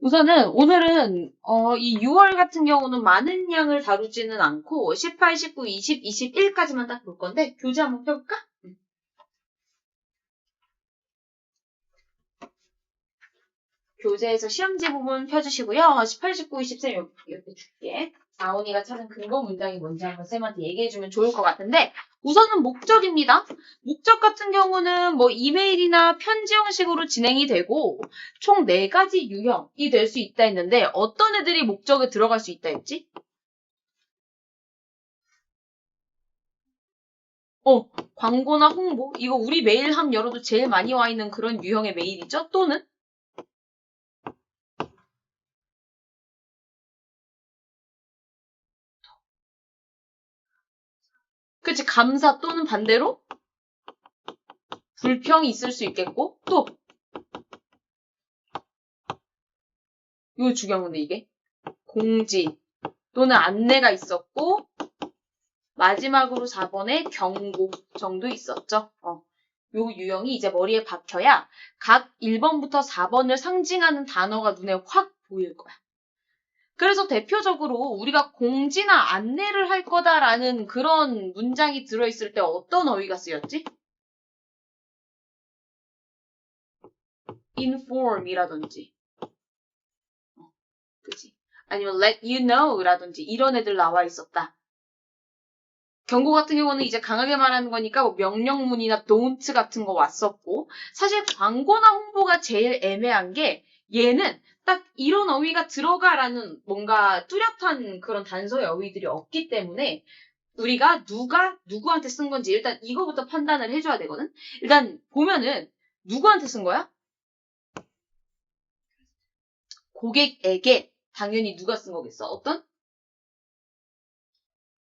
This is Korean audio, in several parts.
우선은 오늘은 어, 이 6월 같은 경우는 많은 양을 다루지는 않고 18, 19, 20, 21까지만 딱 볼 건데 교재 한번 펴볼까? 음. 교재에서 시험지 부분 펴주시고요. 18, 19, 23 이렇게 줄게. 다온이가 찾은 근거 문장이 뭔지 한번 쌤한테 얘기해주면 좋을 것 같은데 우선은 목적입니다. 목적 같은 경우는 뭐 이메일이나 편지 형식으로 진행이 되고 총 4가지 유형이 될 수 있다 했는데 어떤 애들이 목적에 들어갈 수 있다 했지? 어, 광고나 홍보 이거 우리 메일 함 열어도 제일 많이 와 있는 그런 유형의 메일이죠? 또는 그치 감사 또는 반대로 불평이 있을 수 있겠고 또 이거 중요한 건데 이게 공지 또는 안내가 있었고 마지막으로 4번에 경고 정도 있었죠. 어. 요 유형이 이제 머리에 박혀야 각 1번부터 4번을 상징하는 단어가 눈에 확 보일 거야. 그래서 대표적으로 우리가 공지나 안내를 할 거다라는 그런 문장이 들어있을 때 어떤 어휘가 쓰였지? inform이라든지 어, 그지? 아니면 let you know라든지 이런 애들 나와 있었다. 경고 같은 경우는 이제 강하게 말하는 거니까 뭐 명령문이나 don't 같은 거 왔었고 사실 광고나 홍보가 제일 애매한 게 얘는 딱 이런 어휘가 들어가라는 뭔가 뚜렷한 그런 단서의 어휘들이 없기 때문에 우리가 누가 누구한테 쓴 건지 일단 이거부터 판단을 해줘야 되거든. 일단 보면은 누구한테 쓴 거야? 고객에게 당연히 누가 쓴 거겠어? 어떤?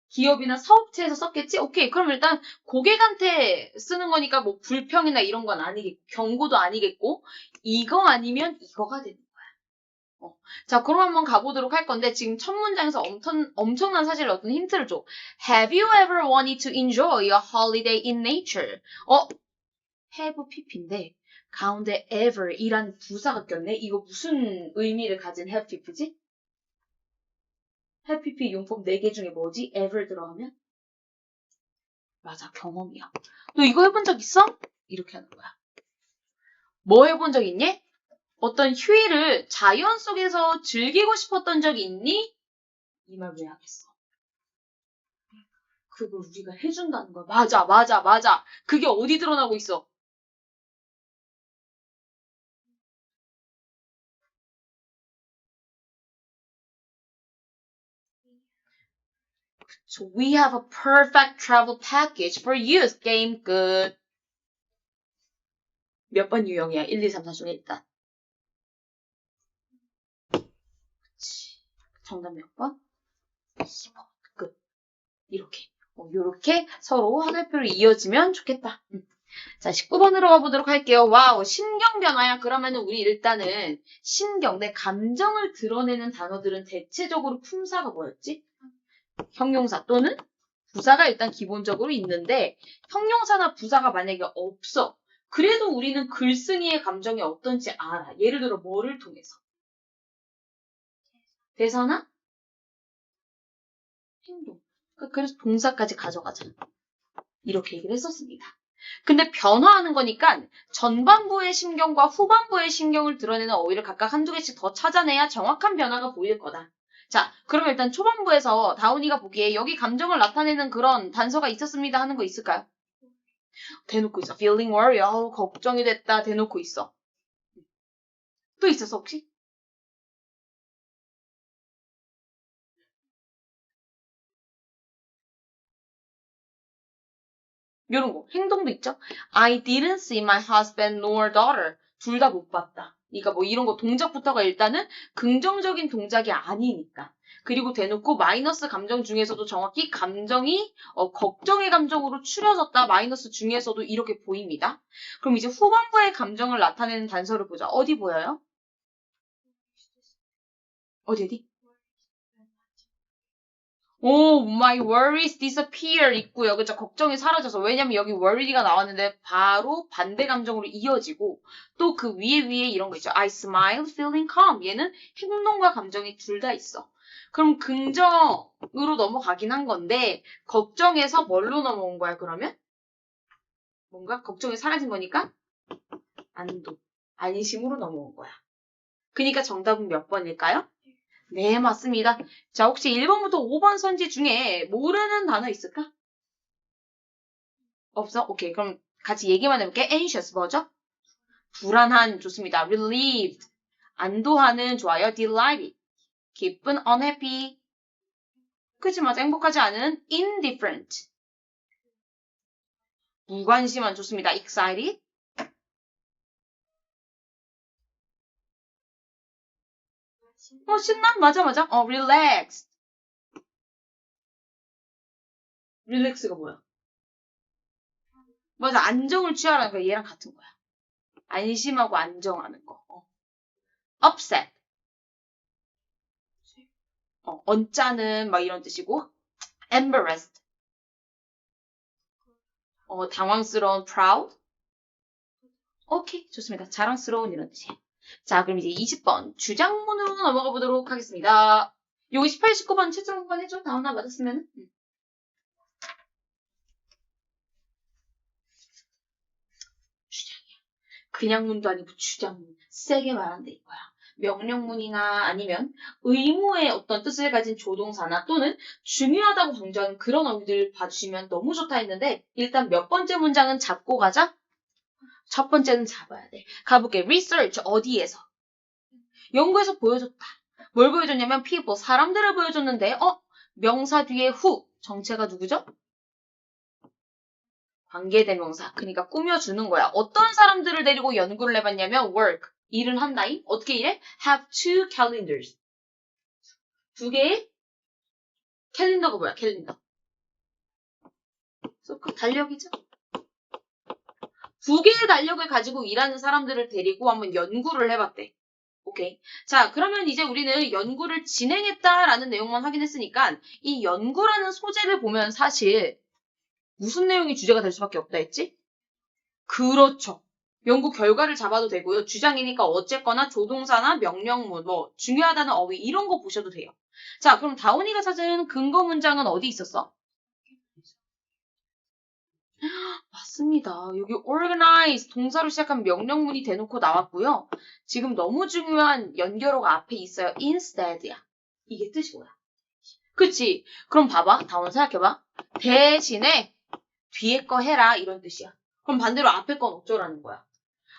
기업이나 사업체에서 썼겠지? 오케이. 그럼 일단 고객한테 쓰는 거니까 뭐 불평이나 이런 건 아니겠고, 경고도 아니겠고, 이거 아니면 이거가 되는 거야. 어. 자, 그럼 한번 가보도록 할 건데, 지금 첫 문장에서 엄청, 엄청난 사실 어떤 힌트를 줘. Have you ever wanted to enjoy a holiday in nature? 어? have pp인데, 가운데 ever 이란 부사가 꼈네? 이거 무슨 의미를 가진 have pp지? Pp 용법 4개 중에 뭐지? ever 들어가면? 맞아, 경험이야. 너 이거 해본 적 있어? 이렇게 하는 거야. 뭐 해본 적 있니? 어떤 휴일을 자연 속에서 즐기고 싶었던 적이 있니? 이 말 왜 하겠어? 그걸 우리가 해준다는 거야. 맞아, 맞아, 맞아. 그게 어디 드러나고 있어? So we have a perfect travel package for youth. 게임 끝. 몇번 유형이야? 1, 2, 3, 4 중에 일단. 그치. 정답 몇 번? 2번. 끝. 이렇게. 어, 이렇게 서로 화살표로 이어지면 좋겠다. 음. 자, 19번으로 가보도록 할게요. 와우, 신경 변화야. 그러면은 우리 일단은 신경, 내 감정을 드러내는 단어들은 대체적으로 품사가 뭐였지? 형용사 또는 부사가 일단 기본적으로 있는데 형용사나 부사가 만약에 없어. 그래도 우리는 글쓴이의 감정이 어떤지 알아. 예를 들어 뭐를 통해서? 대사나 행동. 그러니까 그래서 동사까지 가져가자. 이렇게 얘기를 했었습니다. 근데 변화하는 거니까 전반부의 신경과 후반부의 신경을 드러내는 어휘를 각각 한두 개씩 더 찾아내야 정확한 변화가 보일 거다. 자, 그러면 일단 초반부에서 다운이가 보기에 여기 감정을 나타내는 그런 단서가 있었습니다 하는 거 있을까요? 대놓고 있어. feeling worry. 어우, 걱정이 됐다. 대놓고 있어. 또 있었어, 혹시? 이런 거. 행동도 있죠? I didn't see my husband nor daughter. 둘 다 못 봤다. 그러니까 뭐 이런 거 동작부터가 일단은 긍정적인 동작이 아니니까. 그리고 대놓고 마이너스 감정 중에서도 정확히 감정이 어, 걱정의 감정으로 추려졌다. 마이너스 중에서도 이렇게 보입니다. 그럼 이제 후반부의 감정을 나타내는 단서를 보자. 어디 보여요? 어디 어디? 오, my worries disappear 있고요. 그죠? 걱정이 사라져서. 왜냐면 여기 worry가 나왔는데 바로 반대 감정으로 이어지고 또 그 위에 위에 이런 거 있죠. I smile feeling calm. 얘는 행동과 감정이 둘 다 있어. 그럼 긍정으로 넘어가긴 한 건데 걱정에서 뭘로 넘어온 거야, 그러면? 뭔가 걱정이 사라진 거니까 안도, 안심으로 넘어온 거야. 그러니까 정답은 몇 번일까요? 네, 맞습니다. 자, 혹시 1번부터 5번 선지 중에 모르는 단어 있을까? 없어? 오케이. 그럼 같이 얘기만 해볼게. anxious 뭐죠? 불안한 좋습니다. relieved 안도하는 좋아요. delighted 기쁜 unhappy 그치 맞아. 행복하지 않은 indifferent 무관심한 좋습니다. excited 어, 신난? 맞아, 맞아. 어, relaxed. relax가 뭐야? 맞아, 안정을 취하라는 거야. 얘랑 같은 거야. 안심하고 안정하는 거. 어. upset. 어, 언짢은, 막 이런 뜻이고. embarrassed. 어, 당황스러운, proud. 오케이, 좋습니다. 자랑스러운 이런 뜻이에요. 자, 그럼 이제 20번 주장문으로 넘어가 보도록 하겠습니다. 여기 18, 19번 채점 한번 해줘. 다음날 맞았으면. 응. 그냥 문도 아니고 주장문. 세게 말한다 이거야. 명령문이나 아니면 의무의 어떤 뜻을 가진 조동사나 또는 중요하다고 강조하는 그런 어휘들 봐주시면 너무 좋다 했는데 일단 몇 번째 문장은 잡고 가자. 첫 번째는 잡아야 돼. 가볼게. research 어디에서? 연구에서 보여줬다. 뭘 보여줬냐면 people 사람들을 보여줬는데 어 명사 뒤에 who 정체가 누구죠? 관계대명사. 그러니까 꾸며주는 거야. 어떤 사람들을 데리고 연구를 해봤냐면 work 일은 한다임. 어떻게 일해? have two calendars. 두 개의 캘린더가 뭐야? 캘린더. 그 달력이죠. 두 개의 달력을 가지고 일하는 사람들을 데리고 한번 연구를 해봤대. 오케이. 자, 그러면 이제 우리는 연구를 진행했다라는 내용만 확인했으니까 이 연구라는 소재를 보면 사실 무슨 내용이 주제가 될 수밖에 없다 했지? 그렇죠. 연구 결과를 잡아도 되고요. 주장이니까 어쨌거나 조동사나 명령문, 뭐 중요하다는 어휘 이런 거 보셔도 돼요. 자, 그럼 다운이가 찾은 근거 문장은 어디 있었어? 맞습니다. 여기 organize 동사로 시작한 명령문이 대놓고 나왔고요. 지금 너무 중요한 연결어가 앞에 있어요. instead야. 이게 뜻이 뭐야? 그치? 그럼 봐봐. 다운 생각해봐. 대신에 뒤에 거 해라 이런 뜻이야. 그럼 반대로 앞에 건 어쩌라는 거야?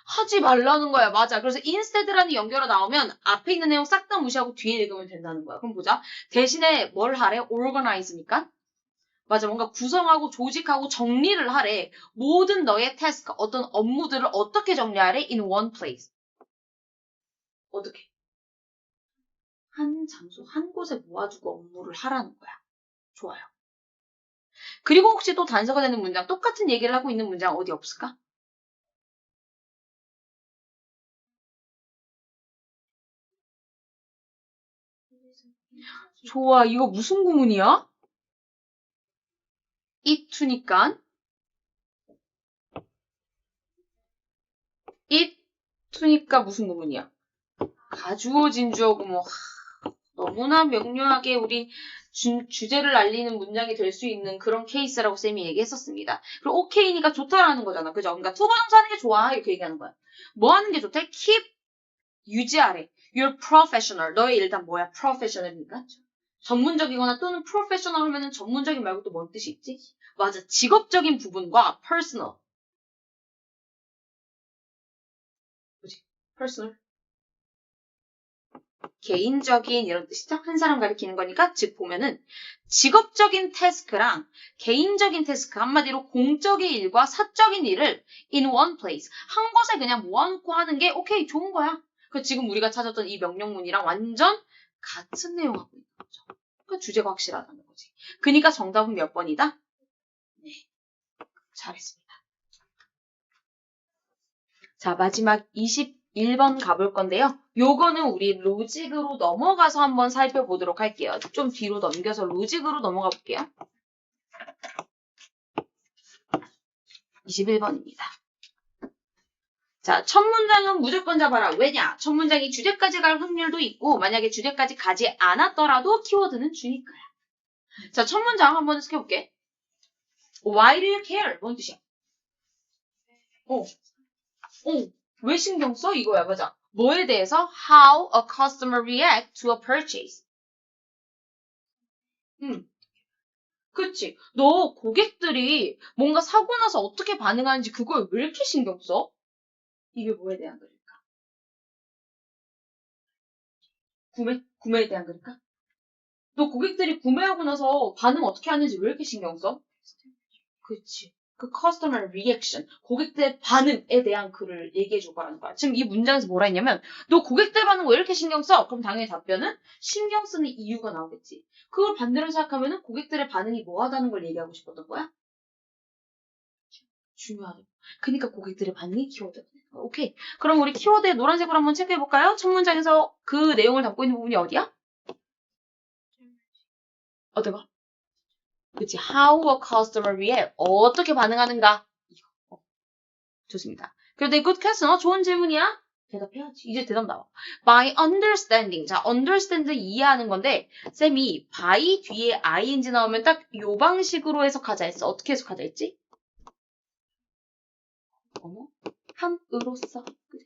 하지 말라는 거야. 맞아. 그래서 instead라는 연결어 나오면 앞에 있는 내용 싹 다 무시하고 뒤에 읽으면 된다는 거야. 그럼 보자. 대신에 뭘 하래? organize니까 맞아. 뭔가 구성하고 조직하고 정리를 하래. 모든 너의 태스크, 어떤 업무들을 어떻게 정리하래? in one place. 어떻게? 한 장소, 한 곳에 모아두고 업무를 하라는 거야. 좋아요. 그리고 혹시 또 단서가 되는 문장, 똑같은 얘기를 하고 있는 문장 어디 없을까? 좋아. 이거 무슨 구문이야? 이투니까 이투니까 무슨 구문이야? 가주어 진 주어고 뭐 하, 너무나 명료하게 우리 주, 주제를 알리는 문장이 될 수 있는 그런 케이스라고 쌤이 얘기했었습니다. 그리고 오케이니까 좋다라는 거잖아. 그죠? 그러니까 투부정사 하는 게 좋아. 이렇게 얘기하는 거야. 뭐 하는 게 좋대? keep 유지하래. You're professional. 너의 일단 뭐야? professional입니까? 전문적이거나 또는 프로페셔널 하면은 전문적인 말고 또 뭔 뜻이 있지? 맞아. 직업적인 부분과 personal. 뭐지? personal. 개인적인 이런 뜻이죠. 한 사람 가리키는 거니까 즉 보면은 직업적인 태스크랑 개인적인 태스크 한마디로 공적인 일과 사적인 일을 in one place 한 곳에 그냥 모아놓고 하는 게 오케이 좋은 거야. 그 지금 우리가 찾았던 이 명령문이랑 완전 같은 내용 하고 있는 거죠. 그러니까 주제가 확실하다는 거지. 그러니까 정답은 몇 번이다? 네. 잘했습니다. 자, 마지막 21 1번 가볼 건데요. 요거는 우리 로직으로 넘어가서 한번 살펴보도록 할게요. 좀 뒤로 넘겨서 로직으로 넘어가 볼게요. 21번입니다. 자, 첫 문장은 무조건 잡아라. 왜냐? 첫 문장이 주제까지 갈 확률도 있고 만약에 주제까지 가지 않았더라도 키워드는 주니까야. 자, 첫 문장 한번 해볼게. Why do you care? 뭔 뜻이야? 어, 어, 왜 신경 써? 이거야, 맞아. 뭐에 대해서? How a customer react to a purchase. 음. 그치. 너 고객들이 뭔가 사고 나서 어떻게 반응하는지 그거에 왜 이렇게 신경 써? 이게 뭐에 대한 글일까? 구매, 구매에 대한 글일까? 너 고객들이 구매하고 나서 반응 어떻게 하는지 왜 이렇게 신경 써? 그치. 그 customer reaction, 고객들의 반응에 대한 글을 얘기해 줄 거라는 거야. 지금 이 문장에서 뭐라 했냐면, 너 고객들 반응 왜 이렇게 신경 써? 그럼 당연히 답변은 신경 쓰는 이유가 나오겠지. 그걸 반대로 생각하면은 고객들의 반응이 뭐하다는 걸 얘기하고 싶었던 거야? 중요하다. 그러니까 고객들의 반응이 키워드가. 오케이. 그럼 우리 키워드의 노란색으로 한번 체크해 볼까요? 첫 문장에서 그 내용을 담고 있는 부분이 어디야? 어떤 거? 그치. How a customer react. 어떻게 반응하는가? 어. 좋습니다. 그런데 good question. 어, 좋은 질문이야? 대답해야지. 이제 대답 나와. By understanding. 자, understand 이해하는 건데, 쌤이 by 뒤에 ing 나오면 딱 요 방식으로 해석하자 했어. 어떻게 해석하자 했지? 어머? 함으로써. 그래.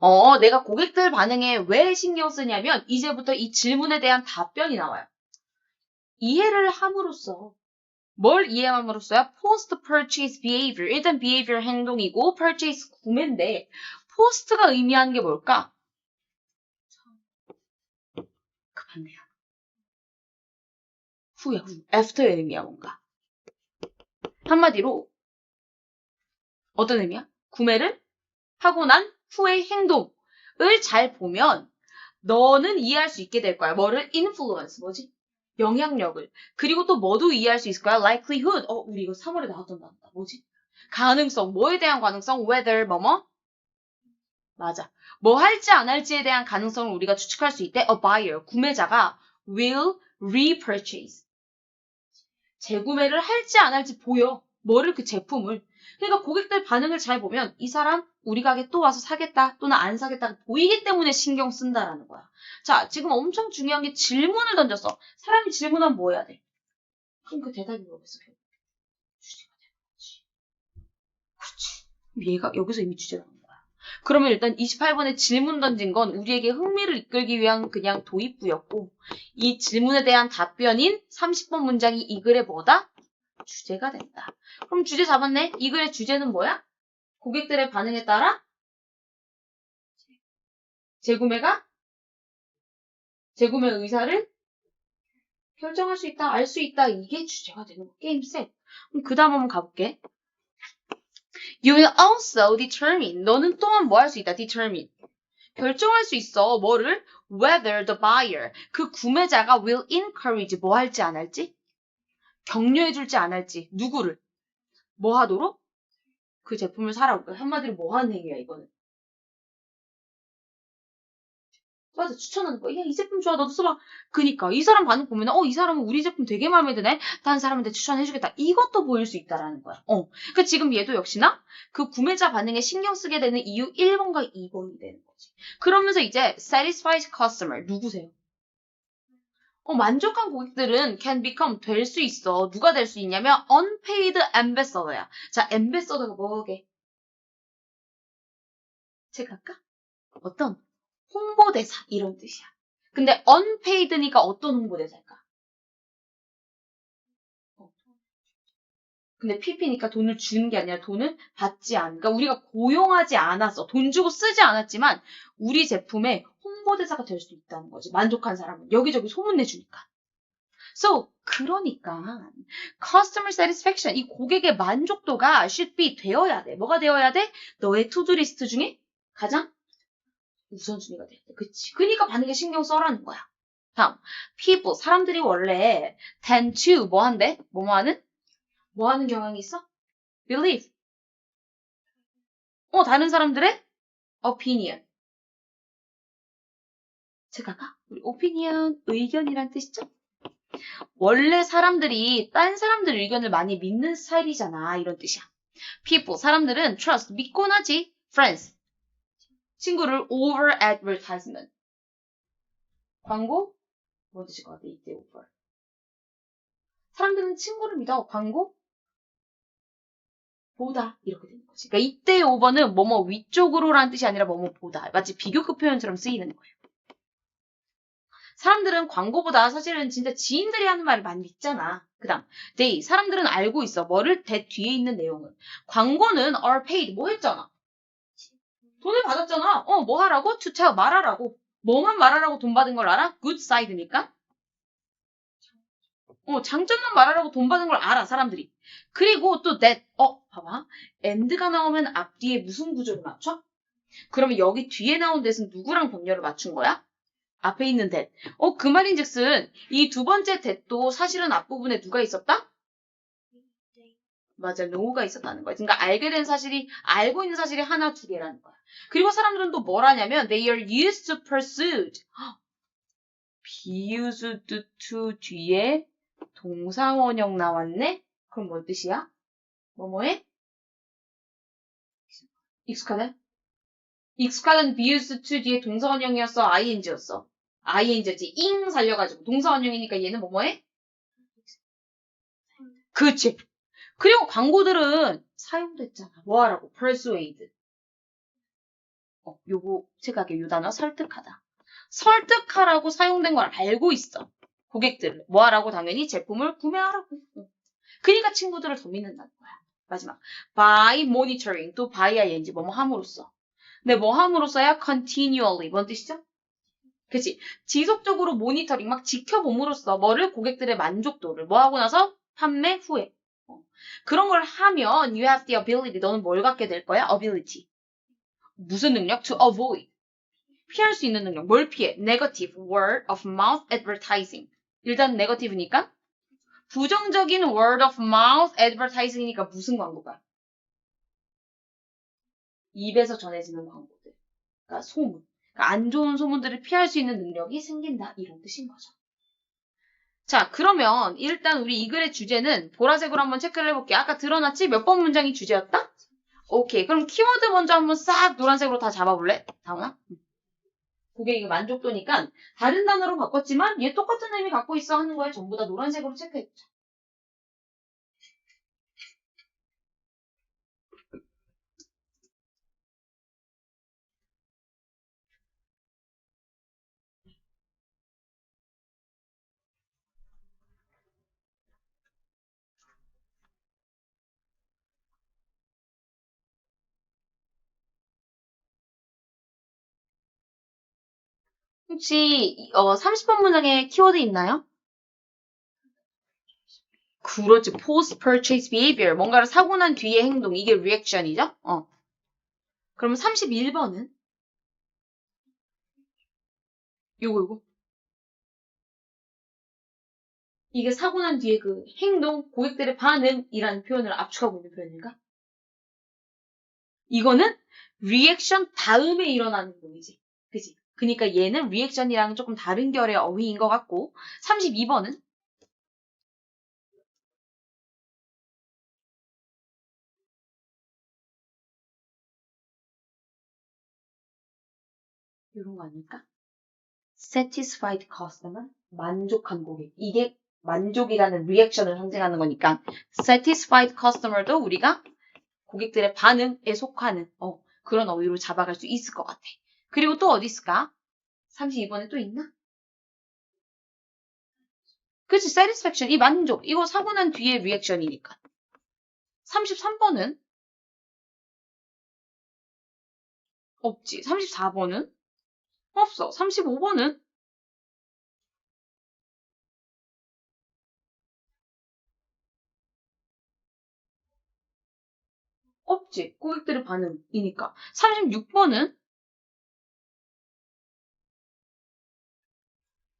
어, 내가 고객들 반응에 왜 신경 쓰냐면, 이제부터 이 질문에 대한 답변이 나와요. 이해를 함으로써 뭘 이해함으로써요? post purchase behavior 일단 behavior 행동이고 purchase 구매인데 post가 의미하는 게 뭘까? 급한데요. 후야 후. after의 의미야 뭔가. 한마디로 어떤 의미야? 구매를 하고 난 후의 행동을 잘 보면 너는 이해할 수 있게 될 거야. 뭐를 influence 뭐지? 영향력을. 그리고 또 뭐도 이해할 수 있을 거야? likelihood. 어, 우리 이거 3월에 나왔던 단어다. 뭐지? 가능성. 뭐에 대한 가능성? whether, 뭐뭐? 맞아. 뭐 할지 안 할지에 대한 가능성을 우리가 추측할 수 있대. a buyer. 구매자가 will repurchase. 재구매를 할지 안 할지 보여. 뭐를 그 제품을. 그러니까 고객들 반응을 잘 보면 이 사람 우리 가게 또 와서 사겠다 또는 안 사겠다 보이기 때문에 신경 쓴다라는 거야. 자, 지금 엄청 중요한 게 질문을 던졌어. 사람이 질문하면 뭐 해야 돼? 그럼 그 대답이 뭐겠어? 주제가 되는 거지. 그렇지. 얘가 여기서 이미 주제가 나온 거야. 그러면 일단 28번에 질문 던진 건 우리에게 흥미를 이끌기 위한 그냥 도입부였고 이 질문에 대한 답변인 30번 문장이 이 글의 뭐다? 주제가 된다. 그럼 주제 잡았네? 이 글의 주제는 뭐야? 고객들의 반응에 따라 재구매가 재구매 의사를 결정할 수 있다, 알 수 있다. 이게 주제가 되는 거. 게임 셋. 그럼 그 다음 한번 가볼게. You will also determine. 너는 또한 뭐 할 수 있다? determine. 결정할 수 있어. 뭐를? whether the buyer. 그 구매자가 will encourage. 뭐 할지 안 할지? 격려해 줄지 안 할지. 누구를? 뭐 하도록? 그 제품을 사라고. 한마디로 뭐 하는 행위야, 이거는. 맞아, 추천하는 거야. 야, 이 제품 좋아, 너도 써봐. 그니까, 이 사람 반응 보면, 어, 이 사람은 우리 제품 되게 마음에 드네? 다른 사람한테 추천해주겠다. 이것도 보일 수 있다라는 거야. 어. 그 지금 얘도 역시나 그 구매자 반응에 신경 쓰게 되는 이유 1번과 2번이 되는 거지. 그러면서 이제, satisfied customer. 누구세요? 어, 만족한 고객들은 can become 될 수 있어. 누가 될 수 있냐면 unpaid ambassador야. 자, ambassador가 뭐게? 체크할까? 어떤 홍보대사 이런 뜻이야. 근데 unpaid니까 어떤 홍보대사일까? 근데 PP니까 돈을 주는 게 아니라 돈을 받지 않. 그러니까 우리가 고용하지 않았어. 돈 주고 쓰지 않았지만 우리 제품에 홍보대사가 될 수 있다는 거지. 만족한 사람은 여기저기 소문내 주니까. So 그러니까 customer satisfaction 이 고객의 만족도가 should be 되어야 돼. 뭐가 되어야 돼? 너의 투두 리스트 중에 가장 우선순위가 돼. 그치? 그러니까 반응에 신경 써라는 거야. 다음 people 사람들이 원래 tend to 뭐 한대? 뭐뭐 하는? 뭐 하는 경향이 있어? believe 어, 다른 사람들의 opinion. 제가 아까 우리 opinion 의견이란 뜻이죠? 원래 사람들이 딴 사람들 의견을 많이 믿는 스타일이잖아. 이런 뜻이야. people 사람들은 trust 믿곤 하지. friends 친구를 over advertisement 광고 뭐 뜻일 것 같아? 이때 over 사람들은 친구를 믿어. 광고 보다 이렇게 되는 거지. 그러니까 이때 오버는 뭐뭐 위쪽으로라는 뜻이 아니라 뭐뭐 보다. 마치 비교급 표현처럼 쓰이는 거예요. 사람들은 광고보다 사실은 진짜 지인들이 하는 말을 많이 믿잖아. 그 다음, they. 사람들은 알고 있어. 뭐를 that 뒤에 있는 내용은. 광고는 are paid. 뭐 했잖아? 돈을 받았잖아. 어, 뭐 하라고? tell. 말하라고. 뭐만 말하라고 돈 받은 걸 알아? good side니까. 어, 장점만 말하라고 돈 받은 걸 알아, 사람들이. 그리고 또 that, 어, 봐봐. and가 나오면 앞뒤에 무슨 구조를 맞춰? 그러면 여기 뒤에 나온 that은 누구랑 병렬을 맞춘 거야? 앞에 있는 that. 어, 그 말인 즉슨 이 두 번째 that도 사실은 앞부분에 누가 있었다? 맞아, 노가 있었다는 거야. 그러니까 알게 된 사실이, 알고 있는 사실이 하나, 두 개라는 거야. 그리고 사람들은 또 뭘 하냐면, they are used to pursued. be used to 뒤에 동사원형 나왔네? 그럼 뭔 뜻이야? 뭐뭐해? 익숙하네? 익숙하다는 be used to 뒤에 동사원형이었어? ing였어? ing였지. ing 살려가지고. 동사원형이니까 얘는 뭐뭐해? 그치. 그리고 광고들은 사용됐잖아. 뭐 하라고? persuade. 어, 요거 생각해. 요 단어 설득하다. 설득하라고 사용된 걸 알고 있어. 고객들을. 뭐 하라고? 당연히 제품을 구매하라고. 어. 그러니까 친구들을 더 믿는다는 거야. 마지막. by monitoring. 또 by ing. 뭐뭐 함으로써. 근데 뭐 함으로써야 continually. 뭔 뜻이죠? 그치? 지속적으로 모니터링, 막 지켜봄으로써 뭐를? 고객들의 만족도를. 뭐 하고 나서? 판매 후에. 어. 그런 걸 하면 you have the ability. 너는 뭘 갖게 될 거야? ability. 무슨 능력? to avoid. 피할 수 있는 능력. 뭘 피해? negative word of mouth advertising. 일단 negative니까 부정적인 word of mouth advertising이니까 무슨 광고가? 입에서 전해지는 광고들. 그러니까 소문. 그러니까 안 좋은 소문들을 피할 수 있는 능력이 생긴다. 이런 뜻인 거죠. 자, 그러면 일단 우리 이 글의 주제는 보라색으로 한번 체크를 해볼게요. 아까 드러났지? 몇 번 문장이 주제였다? 오케이. 그럼 키워드 먼저 한번 싹 노란색으로 다 잡아볼래? 다운아? 이게 만족도니까 다른 단어로 바꿨지만 얘 똑같은 의미 갖고 있어 하는 거에 전부 다 노란색으로 체크해보 혹시 어, 30번 문장에 키워드 있나요? 그렇지. post purchase behavior. 뭔가를 사고 난 뒤의 행동. 이게 reaction이죠? 어. 그럼 31번은? 요거 요거. 이게 사고 난 뒤에 그 행동, 고객들의 반응이라는 표현을 압축하고 있는 표현인가? 이거는 리액션 다음에 일어나는 행동이지. 그지? 그니까 얘는 리액션이랑 조금 다른 결의 어휘인 것 같고 32번은 이런 거 아닐까? satisfied customer 만족한 고객 이게 만족이라는 리액션을 상징하는 거니까 satisfied customer도 우리가 고객들의 반응에 속하는 어, 그런 어휘로 잡아갈 수 있을 것 같아. 그리고 또 어디 있을까? 32번에 또 있나? 그치, satisfaction. 이 만족. 이거 사고 난 뒤에 리액션이니까. 33번은? 없지. 34번은? 없어. 35번은? 없지. 고객들의 반응이니까. 36번은?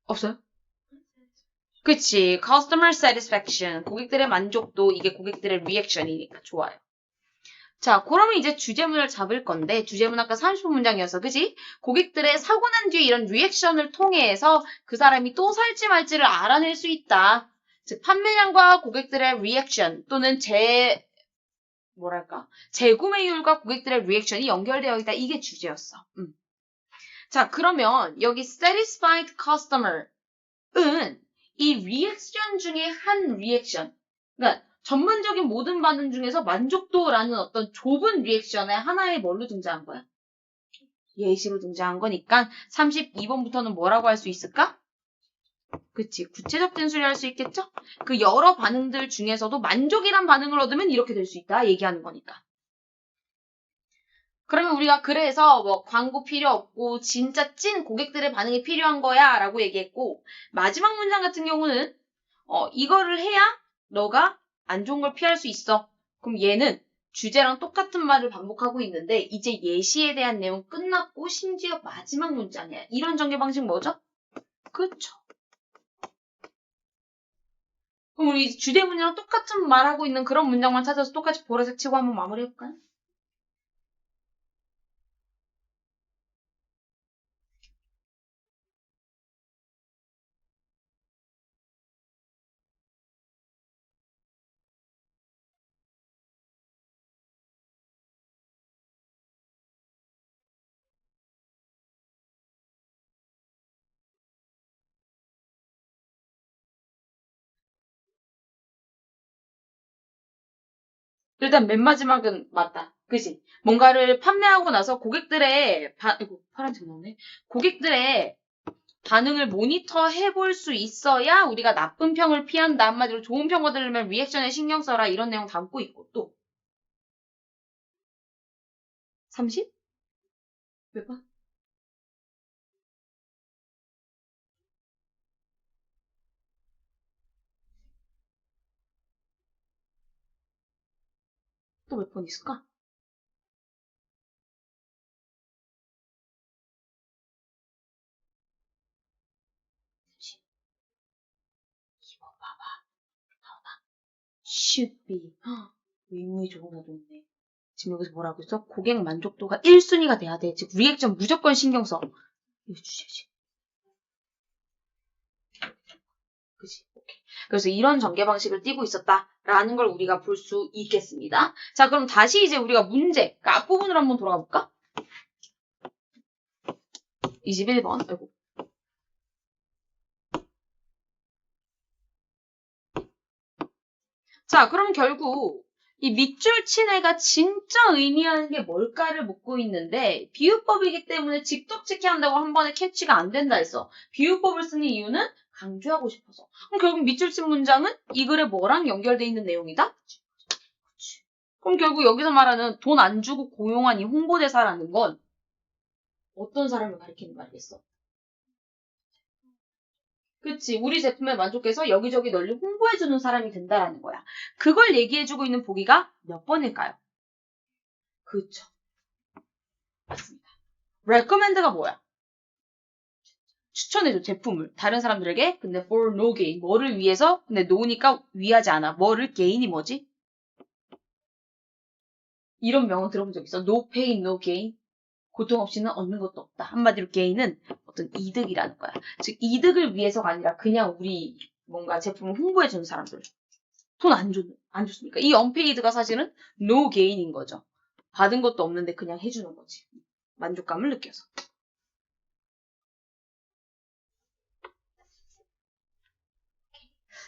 없어요? 그치. customer satisfaction. 고객들의 만족도, 이게 고객들의 리액션이니까 좋아요. 자, 그러면 이제 주제문을 잡을 건데, 주제문 아까 30분 문장이어서, 그지? 고객들의 사고 난 뒤에 이런 리액션을 통해서 그 사람이 또 살지 말지를 알아낼 수 있다. 즉, 판매량과 고객들의 리액션 또는 재, 뭐랄까, 재구매율과 고객들의 리액션이 연결되어 있다. 이게 주제였어. 음. 자, 그러면 여기 satisfied customer은 이 리액션 중에 한 리액션. 그러니까 전반적인 모든 반응 중에서 만족도라는 어떤 좁은 리액션의 하나의 뭘로 등장한 거야? 예시로 등장한 거니까 32번부터는 뭐라고 할 수 있을까? 그치. 구체적 진술이 할 수 있겠죠? 그 여러 반응들 중에서도 만족이란 반응을 얻으면 이렇게 될 수 있다. 얘기하는 거니까. 그러면 우리가 그래서 뭐 광고 필요 없고 진짜 찐 고객들의 반응이 필요한 거야 라고 얘기했고 마지막 문장 같은 경우는 어, 이거를 해야 너가 안 좋은 걸 피할 수 있어. 그럼 얘는 주제랑 똑같은 말을 반복하고 있는데 이제 예시에 대한 내용 끝났고 심지어 마지막 문장이야. 이런 전개 방식 뭐죠? 그쵸. 그럼 우리 주제문이랑 똑같은 말하고 있는 그런 문장만 찾아서 똑같이 보라색 치고 한번 마무리해볼까요? 일단 맨 마지막은 맞다. 그지? 뭔가를 판매하고 나서 고객들의 바, 이거 파란색 나오네. 고객들의 반응을 모니터 해볼 수 있어야 우리가 나쁜 평을 피한다. 한마디로 좋은 평 얻으려면 리액션에 신경 써라. 이런 내용 담고 있고 또 30? 몇 번? 또 몇 번 있을까? should be. 헉, 의무의 조동사도 있네. 지금 여기서 뭐라고 했어? 고객 만족도가 1순위가 돼야 돼. 즉, 리액션 무조건 신경 써. 이거 주제지. 그래서 이런 전개 방식을 띠고 있었다라는 걸 우리가 볼 수 있겠습니다. 자, 그럼 다시 이제 우리가 문제, 그러니까 앞부분으로 한번 돌아가 볼까? 21번. 아이고. 자, 그럼 결국 이 밑줄 친 애가 진짜 의미하는 게 뭘까를 묻고 있는데 비유법이기 때문에 직독직해 한다고 한 번에 캐치가 안 된다 했어. 비유법을 쓰는 이유는 강조하고 싶어서. 그럼 결국 밑줄 친 문장은 이 글에 뭐랑 연결돼 있는 내용이다? 그치. 그럼 결국 여기서 말하는 돈 안 주고 고용한 이 홍보대사라는 건 어떤 사람을 가리키는 말이겠어? 그치. 우리 제품에 만족해서 여기저기 널리 홍보해주는 사람이 된다라는 거야. 그걸 얘기해주고 있는 보기가 몇 번일까요? 그쵸. 맞습니다. recommend가 뭐야? 추천해줘, 제품을. 다른 사람들에게. 근데 for no gain. 뭐를 위해서? 근데 no니까 위하지 않아. 뭐를 gain이 뭐지? 이런 명언 들어본 적 있어? no pain, no gain. 고통 없이는 얻는 것도 없다. 한마디로 gain은 어떤 이득이라는 거야. 즉 이득을 위해서가 아니라 그냥 우리 뭔가 제품을 홍보해 주는 사람들. 돈 안 줬, 안 줬으니까. 이 unpaid가 사실은 no gain인 거죠. 받은 것도 없는데 그냥 해주는 거지. 만족감을 느껴서.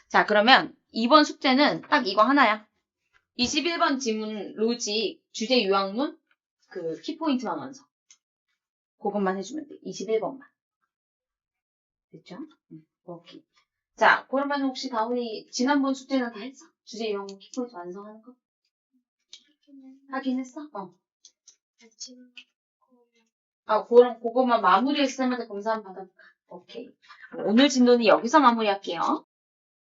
자, 그러면 이번 숙제는 딱 이거 하나야. 21번 지문 로직 주제 요약문 그 키포인트만 완성. 그것만 해주면 돼. 21번만. 됐죠? 응, 오케이. 자, 그러면 혹시 다운이 지난번 숙제는 다 했어? 주제 요약문 키포인트 완성하는 거? 하긴 했어? 어. 아, 그럼 그것만 마무리했으면 검사 한번 받아볼까? 오케이. 오늘 진도는 여기서 마무리할게요.